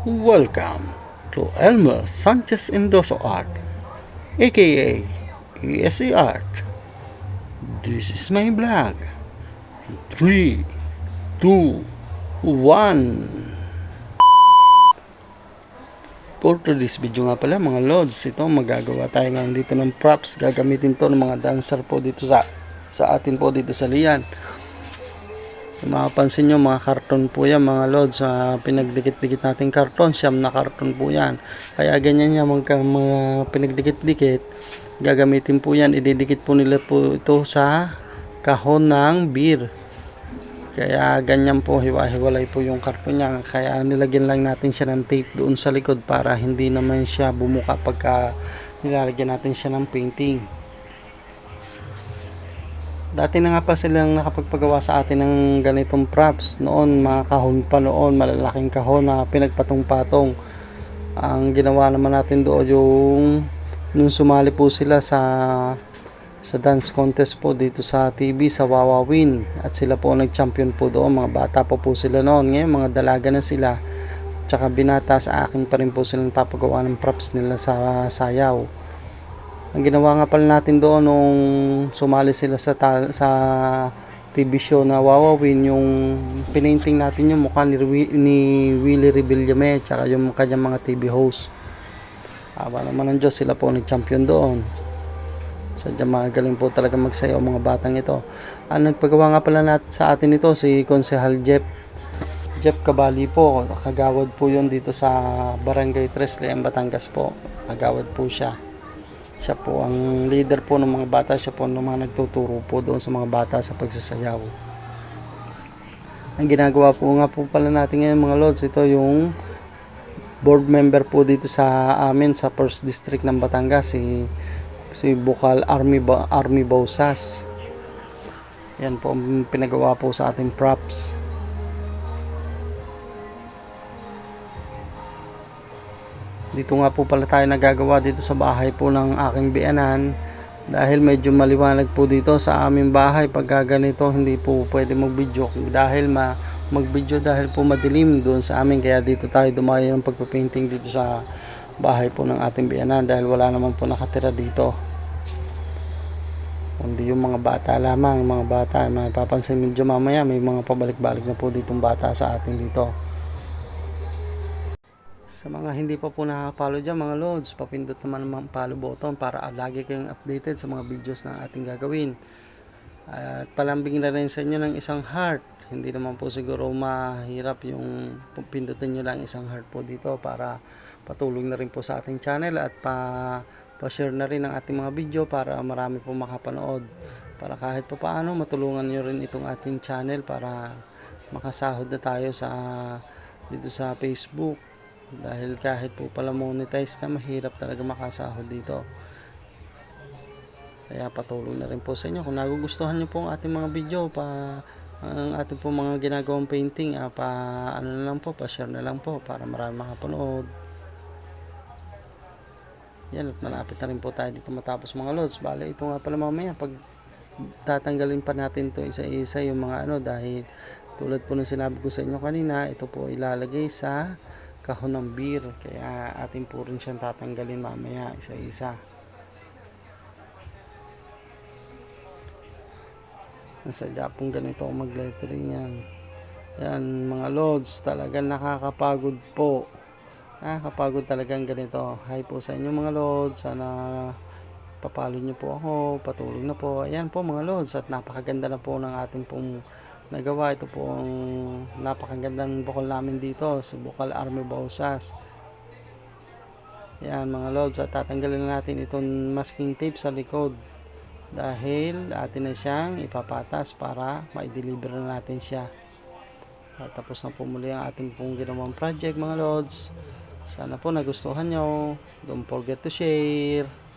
Welcome to Elmer Sanchez Endoso Art, aka ESE Art. This is my vlog. 3, 2, 1. For today's video nga pala mga lods, ito magagawa tayo ngayon dito ng props. Gagamitin to ng mga dancer po dito sa sa atin po dito sa liyan. Kung mapapansin nyo mga karton po yan mga lods sa pinagdikit-dikit nating karton siyam na karton po yan. Kaya ganyan yan mga, mga pinagdikit-dikit gagamitin po yan. Ididikit po nila po ito sa kahon ng beer. Kaya ganyan po hiwa-hiwalay po yung karton niya. Kaya nilagyan lang natin siya ng tape doon sa likod para hindi naman siya bumuka pagka nilalagyan natin siya ng painting Dati na nga pa silang nakapagpagawa sa atin ng ganitong props. Noon, mga kahon pa noon, malalaking kahon na pinagpatong-patong. Ang ginawa naman natin doon yung nung sumali po sila sa sa dance contest po dito sa TV sa Wawawin at sila po nag-champion po doon mga bata pa po sila noon ngayon mga dalaga na sila tsaka binata sa akin pa rin po silang papagawa ng props nila sa sayaw ang ginawa nga pala natin doon nung sumali sila sa sa TV show na Wawawin yung pinainting natin yung mukha ni, ni Willie Rebillame tsaka yung kanyang mga TV host Aba naman ng Diyos sila po nag-champion doon. Sadyang magaling po talaga magsayaw ang mga batang ito. Ang nagpagawa nga pala natin sa atin ito si Konsehal Jeff. Jeff Cabali po kagawad po yun dito sa Barangay Tres Leon Batangas po. Kagawad po siya siya po ang leader po ng mga bata. Siya po ang mga nagtuturo po doon sa mga bata sa pagsasayaw. Ang ginagawa po nga po pala natin ngayon mga lods ito yung board member po dito sa amin sa first district ng Batangas si si Bukal Army Army Bausas. Yan po ang pinagawa po sa ating props dito nga po pala tayo nagagawa dito sa bahay po ng aking biyanan. Dahil medyo maliwanag po dito sa aming bahay pag ganito hindi po pwede mag video dahil ma mag video dahil po madilim doon sa amin. Kaya dito tayo dumayo ng pagpapainting dito sa bahay po ng ating biyanan dahil wala naman po nakatira dito. Kundi yung mga bata lamang mga bata. Mapapansin medyo mamaya may mga pabalik-balik na po ditong bata sa atin dito sa mga hindi pa po nakapalo dyan mga lods, papindot naman ang follow button para lagi kayong updated sa mga videos na ating gagawin. At palambing na rin sa inyo ng isang heart. Hindi naman po siguro mahirap yung pindutin nyo lang isang heart po dito para patulong na rin po sa ating channel at pa pa-share na rin ang ating mga video para marami po makapanood. Para kahit pa paano matulungan nyo rin itong ating channel para makasahod na tayo sa dito sa Facebook dahil kahit po pala monetize na mahirap talaga makasahod dito. Kaya patuloy na rin po sa inyo. Kung nagugustuhan nyo po ang ating mga video pa ang ating po mga ginagawang painting ah, pa ano na lang po pa share na lang po para marami makapanood. Yan at malapit na rin po tayo dito matapos mga lods. Bale ito nga pala mamaya pag tatanggalin pa natin to isa-isa yung mga ano dahil tulad po ng sinabi ko sa inyo kanina ito po ilalagay sa kahon ng beer kaya atin po rin siyang tatanggalin mamaya isa-isa. Nasadya pong ganito ang mag-lettering yan. Yan mga loads talagang nakakapagod po. Nakakapagod talagang ganito. Hi po sa inyo mga loads sana papalo nyo po ako patulong na po. Ayan po mga loads at napakaganda na po ng ating pong nagawa. Ito po ang napakagandang bukol namin dito sa Bukal Army Bausas. Yan mga loads at tatanggalin na natin itong masking tape sa likod. Dahil atin na siyang ipapatas para ma-deliver na natin siya. At tapos na po muli ang ating pong ginawang project mga loads sana po nagustuhan nyo. Don't forget to share